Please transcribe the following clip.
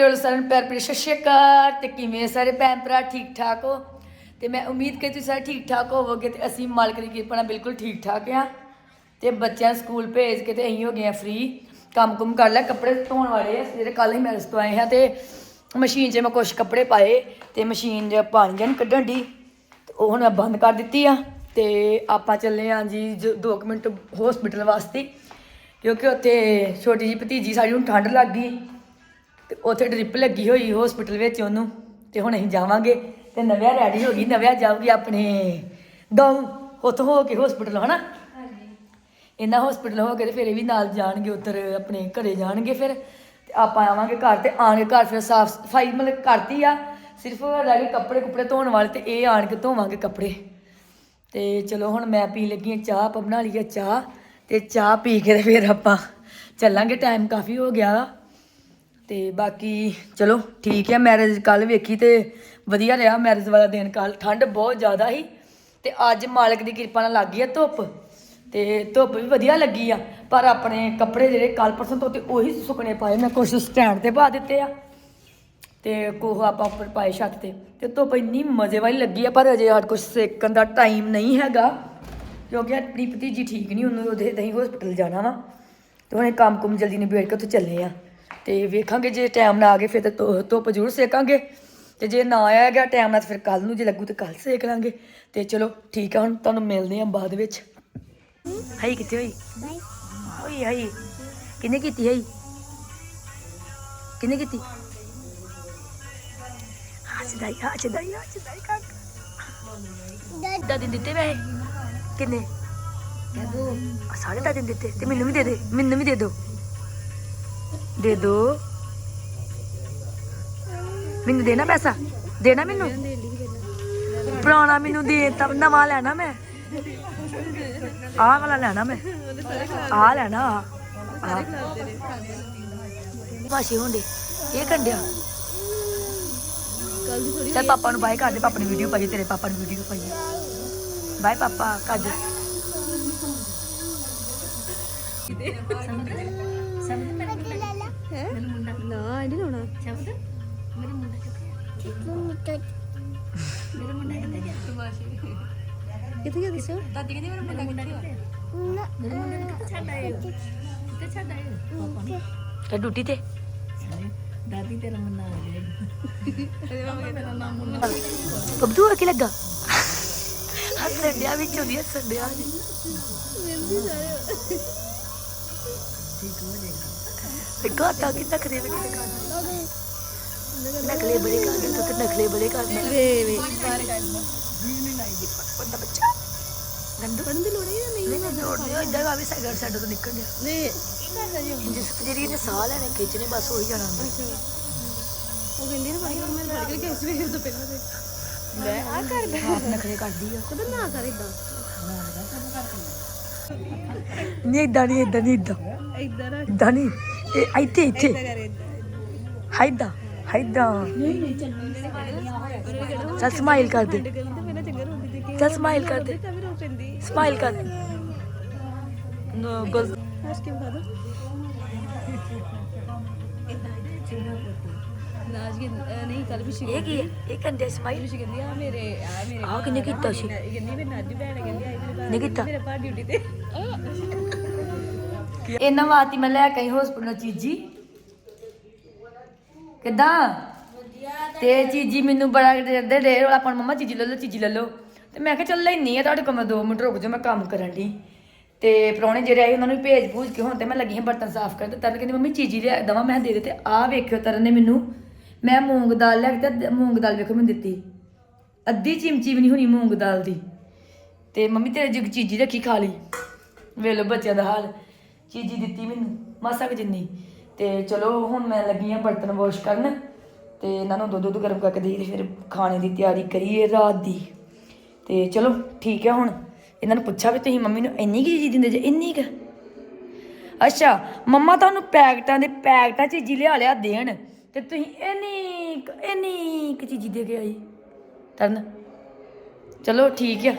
ਚਲੋ ਸਾਰਿਆਂ ਨੂੰ ਪਿਆਰ ਭਰੀ ਸਤਿ ਸ਼੍ਰੀ ਅਕਾਲ ਤੇ ਕਿਵੇਂ ਸਾਰੇ ਭੈਣ ਭਰਾ, ਠੀਕ ਠਾਕ ਹੋ? ਤੇ ਮੈਂ ਉਮੀਦ ਕਿ ਤੁਸੀਂ ਸਾਰੇ ਠੀਕ ਠਾਕ ਹੋਵੋਗੇ ਤੇ ਅਸੀਂ ਮਾਲਕ ਦੀ ਕਿਰਪਾ ਨਾਲ ਬਿਲਕੁਲ ਠੀਕ ਠਾਕ ਆ। ਤੇ ਬੱਚਿਆਂ ਨੂੰ ਸਕੂਲ ਭੇਜ ਕੇ ਤੇ ਅਸੀਂ ਹੋ ਗਏ ਆ ਫ੍ਰੀ ਕੰਮ ਕੁਮ ਕਰ ਲਿਆ, ਕੱਪੜੇ ਧੋਣ ਵਾਲੇ ਆ ਜਿਹੜੇ ਕੱਲ ਹੀ ਮੈਰਿਜ ਤੋਂ ਆਏ ਆ ਤੇ ਮਸ਼ੀਨ 'ਚ ਮੈਂ ਕੁਝ ਕੱਪੜੇ ਪਾਏ ਤੇ ਮਸ਼ੀਨ 'ਚ ਪਾਣੀ ਜਨ ਕੱਢਣ ਦੀ ਤੇ ਉਹ ਹੁਣ ਮੈਂ ਬੰਦ ਕਰ ਦਿੱਤੀ ਆ ਤੇ ਆਪਾਂ ਚੱਲੇ ਆ ਜੀ 2 ਮਿੰਟ ਹਸਪੀਟਲ ਵਾਸਤੇ, ਕਿਉਂਕਿ ਉੱਥੇ ਛੋਟੀ ਜੀ ਭਤੀਜੀ ਸਾਡੀ ਨੂੰ ਠੰਡ ਲੱਗ ਗਈ। ਤੇ ਉੱਥੇ ਡ੍ਰਿਪ ਲੱਗੀ ਹੋਈ ਹਸਪੀਟਲ ਵਿੱਚ ਉਹਨੂੰ ਤੇ ਹੁਣ ਅਸੀਂ ਜਾਵਾਂਗੇ ਤੇ ਨਵਿਆ ਰੈਡੀ ਹੋ ਗਈ ਨਵਿਆ ਜਾਊਗੀ ਆਪਣੇ ਗਾਉਂ ਉੱਥੋਂ ਹੋ ਕੇ ਹਸਪੀਟਲ ਹਨਾ? ਇਹਨਾਂ ਹਸਪੀਟਲ ਹੋ ਕੇ ਤੇ ਫਿਰ ਇਹ ਵੀ ਨਾਲ ਜਾਣਗੇ ਉੱਧਰ ਆਪਣੇ ਘਰੇ ਜਾਣਗੇ ਫਿਰ ਤੇ ਆਪਾਂ ਆਵਾਂਗੇ ਘਰ ਤੇ ਆਣ ਕੇ ਘਰ ਫਿਰ ਸਾਫ਼ ਸਫ਼ਾਈ ਮਤਲਬ ਕਰਤੀ ਆ ਸਿਰਫ ਰਹਿ ਗਏ ਕੱਪੜੇ ਕੁਪੜੇ ਧੋਣ ਵਾਲੇ ਤੇ ਇਹ ਆਣ ਕੇ ਧੋਵਾਂਗੇ ਕੱਪੜੇ। ਤੇ ਚਲੋ ਹੁਣ ਮੈਂ ਪੀ ਲੱਗੀ ਹਾਂ ਚਾਹ ਆਪਾਂ ਬਣਾ ਲਈ ਆ ਚਾਹ ਤੇ ਚਾਹ ਪੀ ਕੇ ਤੇ ਫਿਰ ਆਪਾਂ ਚੱਲਾਂਗੇ ਟਾਈਮ ਕਾਫੀ ਹੋ ਗਿਆ ਵਾ। ਤੇ ਬਾਕੀ ਚਲੋ ਠੀਕ ਹੈ ਮੈਰਿਜ ਕੱਲ ਵੇਖੀ ਤੇ ਵਧੀਆ ਰਿਹਾ ਮੈਰਿਜ ਵਾਲਾ ਦਿਨ ਕੱਲ ਠੰਡ ਬਹੁਤ ਜ਼ਿਆਦਾ ਸੀ ਤੇ ਅੱਜ ਮਾਲਕ ਦੀ ਕਿਰਪਾ ਨਾਲ ਲੱਗ ਗਈ ਆ ਧੁੱਪ ਤੇ ਧੁੱਪ ਵੀ ਵਧੀਆ ਲੱਗੀ ਆ, ਪਰ ਆਪਣੇ ਕੱਪੜੇ ਜਿਹੜੇ ਕੱਲ ਪਰਸੋਂ ਧੋਤੇ ਉਹੀ ਸੁੱਕਣੇ ਪਾਏ, ਮੈਂ ਕੁਛ ਸਟੈਂਡ ਤੇ ਪਾ ਦਿੱਤੇ ਆ ਤੇ ਕੋਹ ਆਪਾਂ ਉੱਪਰ ਪਾਏ ਛੱਤ ਤੇ ਤੇ ਧੁੱਪ ਇੰਨੀ ਮਜ਼ੇ ਵਾਲੀ ਲੱਗੀ ਆ, ਪਰ ਅਜੇ ਹਰ ਕੁਛ ਸੇਕਣ ਦਾ ਟਾਈਮ ਨਹੀਂ ਹੈਗਾ ਕਿਉਂਕਿ ਆਪਣੀ ਭਤੀਜੀ ਠੀਕ ਨਹੀਂ, ਉਹਨੂੰ ਉਹਦੇ ਦਹੀਂ ਹਸਪੀਟਲ ਜਾਣਾ ਵਾ ਤੇ ਉਹਨੇ ਕੰਮ ਕੁਮ ਜਲਦੀ ਨਿਬੇੜ ਕੇ ਉੱਥੇ ਚੱਲੇ ਆ। ਤੇ ਵੇਖਾਂਗੇ ਜੇ ਟਾਈਮ ਨਾ ਆ ਗਏ ਫਿਰ ਤਾਂ ਧੁੱਪ ਜ਼ਰੂਰ ਸੇਕਾਂਗੇ। ਤੇ ਜੇ ਨਾ ਆਇਆ ਗਿਆ ਟਾਈਮ ਨਾਲ ਫਿਰ ਕੱਲ ਨੂੰ ਜੇ ਲੱਗੂ ਤੇ ਕੱਲ ਸੇਕ ਲਾਂਗੇ। ਤੇ ਚਲੋ ਠੀਕ ਆ ਹੁਣ ਤੁਹਾਨੂੰ ਮਿਲਦੇ ਆ ਬਾਅਦ ਵਿੱਚ। ਹਾਈ ਕਿੱਥੇ ਹੋਈ? ਹੋਈ ਹਾਈ। ਕਿੰਨੇ ਕੀਤੀ ਹਾਈ? ਕਿੰਨੇ ਕੀਤੀ? ਹੱਸਦਾਈ ਹੱਸਦਾਈ ਹੱਸਦਾਈ ਕਾਕ। ਦਾ ਦਿਨ ਦਿੱਤੇ ਵੇ ਕਿੰਨੇ? ਸਾਢੇ ਦਾ ਦਿਨ ਦਿੱਤੇ। ਤੇ ਮੈਨੂੰ ਵੀ ਦੇ ਦੇ ਮੈਨੂੰ ਵੀ ਦੇ ਦੋ ਦੇ ਦੋ। ਮੈਨੂੰ ਦੇਣਾ ਪੈਸਾ? ਦੇਣਾ ਮੈਨੂੰ? ਪੁਰਾਣਾ ਮੈਨੂੰ ਦੇ ਤਾਂ ਨਵਾਂ ਲੈਣਾ ਮੈਂ। ਆਹ ਵਾਲਾ ਲੈਣਾ ਮੈਂ। ਆਹ ਲੈਣਾ। ਆ ਵਾਸ਼ੀ ਹੁੰਦੇ ਇਹ ਕੰਡਿਆ। ਚੱਲ ਪਾਪਾ ਨੂੰ ਬਾਏ ਕਰ ਦੇ, ਪਾਪਾ ਨੇ ਵੀਡੀਓ ਪਾਈ ਤੇਰੇ ਪਾਪਾ ਨੇ ਵੀਡੀਓ ਪਾਈ ਬਾਏ ਪਾਪਾ ਕੱਜ ਕਿੱਥੇ ਗਿਆ ਦੱਸੋ ਦਾਦੀ ਕਹਿੰਦੀ ਮੇਰਾ ਮੁੰਡਾ ਕਿੱਥੇ ਆ? ਡਿਊਟੀ ਤੇ? ਦਾਦੀ ਤੇਰਾ ਮੰਨਾ ਆ ਗਿਆ ਬਬਦੂ ਆ ਕੀ ਲੱਗਾ? ਹੱਸਣ ਡਿਆ ਵਿੱਚ ਉਹਦੀ ਹੱਸਣ ਡਿਆ ਤੇ ਗਾਤਾ ਕਿ ਨਖਰੇ ਵਿੱਚ ਨਖਲੇ ਬੜੇ ਕਰਦੇ ਤੂੰ ਤੇ ਨਖਲੇ ਬੜੇ ਕਰਦੇ ਵੇ ਵੇ ਬੰਦਾ ਬੱਚਾ ਗੰਦੂ ਪੜਨ ਦੀ ਲੋੜ ਹੀ ਨਹੀਂ ਨਹੀਂ ਨਹੀਂ ਇਦਾਂ ਆ ਵੀ ਸਾਈਡ ਸਾਈਡ ਤੋਂ ਨਿਕਲ ਗਿਆ ਨੇ ਜਿਸ ਜਿਹੜੀ ਇਹਨੇ ਸਾਹ ਲੈਣੇ ਖਿੱਚਣੇ ਬਸ ਉਹੀ ਜਾਣਾ ਉਹ ਕਹਿੰਦੀ ਨਾ ਭਾਈ ਮੈਂ ਫੜ ਕੇ ਕਿਸ ਵੇਲੇ ਤੋਂ ਪਹਿਲਾਂ ਤੇ ਲੈ ਆ ਕਰਦਾ ਨਖਰੇ ਕਰਦੀ ਆ ਕਦੋਂ ਨਾ ਕਰ ਇਦਾਂ ਨਹੀਂ ਇਦਾਂ ਨਹੀਂ ਇਦਾਂ ਨਹੀਂ। ਇਦਾਂ ਇਦਾਂ ਰੱਖ ਇਦਾਂ ਨਹੀਂ ਇਹ ਇੱਥੇ ਇੱਥੇ। ਹਾਈਦਾ ਹਾਈਦਾ ਚੱਲ ਸਮਾਈਲ ਕਰ ਦੇ। ਚੱਲ ਸਮਾਈਲ ਕਰ ਦੇ। ਤਾਂ ਵੀ ਰੋ ਪੈਂਦੀ ਸਮਾਈਲ ਕਰ ਦੇ। ਨੋ ਗਲ ਹੱਸ ਕੇ ਬਤਾ ਦੋ ਨਾਜ ਕੇ ਨਹੀਂ ਕੱਲ ਵੀ ਇਹ ਕੀ ਹੈ? ਇਹ ਕੰਡੇ ਸਮਾਈਲ ਸੀ ਕਹਿੰਦੀ ਆ ਮੇਰੇ ਆ ਮੇਰੇ ਆ ਕਿੰਨੇ ਕੀਤਾ ਸੀ? ਕਹਿੰਦੀ ਮੇਰੇ ਨਾਜੂ ਭੈਣ ਕਹਿੰਦੀ ਆਈ ਮੇਰੇ ਨੇ ਕੀਤਾ। ਮੇਰੇ ਭਾ ਡਿਊਟੀ ਤੇ ਇਹਨਾਂ ਵਾਤੀ ਮੈਂ ਲੈ ਕੇ ਹਸਪੀਟਲ ਚੀਜੀ। ਕਿਦਾਂ? ਤੇ ਚੀਜੀ ਮੈਨੂੰ ਬੜਾ ਦੇ ਦੇ ਆਪਾਂ ਮੰਮਾ ਚੀਜੀ ਲੈ ਲਓ ਚੀਜੀ ਲੈ ਲਓ। ਤੇ ਮੈਂ ਕਿਹਾ ਚੱਲ ਲੈਣੀ ਆ, ਤੁਹਾਡੇ ਕੋਲ ਮੈਂ 2 ਮਿੰਟ ਰੁਕ ਜਾ ਮੈਂ ਕੰਮ ਕਰਨ ਦੀ ਤੇ ਪ੍ਰਾਹੁਣੇ ਜਿਹੜੇ ਆਏ, ਉਹਨਾਂ ਨੂੰ ਭੇਜ ਭੂਜ ਕੇ ਹੁਣ ਤੇ ਮੈਂ ਲੱਗੀ ਹਾਂ ਬਰਤਨ ਸਾਫ਼ ਕਰਨ ਤੇ ਤਰਨ ਕਹਿੰਦੀ, ਮੰਮੀ, ਚੀਜੀ ਲਿਆ ਦਵਾ, ਮੈਂ ਦੇ ਦੇ ਤੇ ਆਹ ਵੇਖਿਓ ਤਰਨ ਨੇ ਮੈਨੂੰ। ਮੈਂ ਮੂੰਗ ਦਾਲ ਲਿਆ ਕੇ ਤੇ ਮੂੰਗ ਦਾਲ ਵੇਖੋ ਮੈਨੂੰ ਦਿੱਤੀ। ਅੱਧੀ ਚਿਮਚੀ ਵੀ ਨਹੀਂ ਹੋਣੀ ਮੂੰਗ ਦਾਲ ਦੀ। ਤੇ ਮੰਮੀ, ਤੇਰੇ ਜੁਗ ਚੀਜੀ ਰੱਖੀ ਖਾ ਲਈ। ਵੇਖ ਲਓ ਬੱਚਿਆਂ ਦਾ ਹਾਲ। ਚੀਜੀ ਦਿੱਤੀ ਮੈਨੂੰ, ਮਾਸਾ ਕੁ ਜਿੰਨੀ। ਤੇ ਚਲੋ, ਹੁਣ ਮੈਂ ਲੱਗੀ ਆ ਬਰਤਨ ਵਾਸ਼ ਕਰਨ ਤੇ ਇਹਨਾਂ ਨੂੰ ਦੁੱਧ ਦੁੱਧ ਗਰਮ ਕਰਕੇ ਦੇਈ ਫਿਰ ਖਾਣੇ ਦੀ ਤਿਆਰੀ ਕਰੀਏ ਰਾਤ ਦੀ। ਤੇ ਚਲੋ ਠੀਕ ਹੈ ਹੁਣ। ਇਹਨਾਂ ਨੂੰ ਪੁੱਛਿਆ ਵੀ ਤੁਸੀਂ ਮੰਮੀ ਨੂੰ ਇੰਨੀ ਕੀ ਚੀਜ਼ ਦਿੰਦੇ ਜੇ, ਇੰਨੀ ਕੁ? ਅੱਛਾ, ਮੰਮਾ ਤੁਹਾਨੂੰ ਪੈਕਟਾਂ ਦੇ ਪੈਕਟਾਂ ਚੀਜ਼ੀ ਲਿਆ ਲਿਆ ਦੇਣ ਤੇ ਤੁਸੀਂ ਇੰਨੀ ਕੁ- ਇੰਨੀ ਕੁ ਚੀਜ਼ੀ ਦੇ ਕੇ ਆਈ ਤਰਨ, ਚਲੋ ਠੀਕ ਹੈ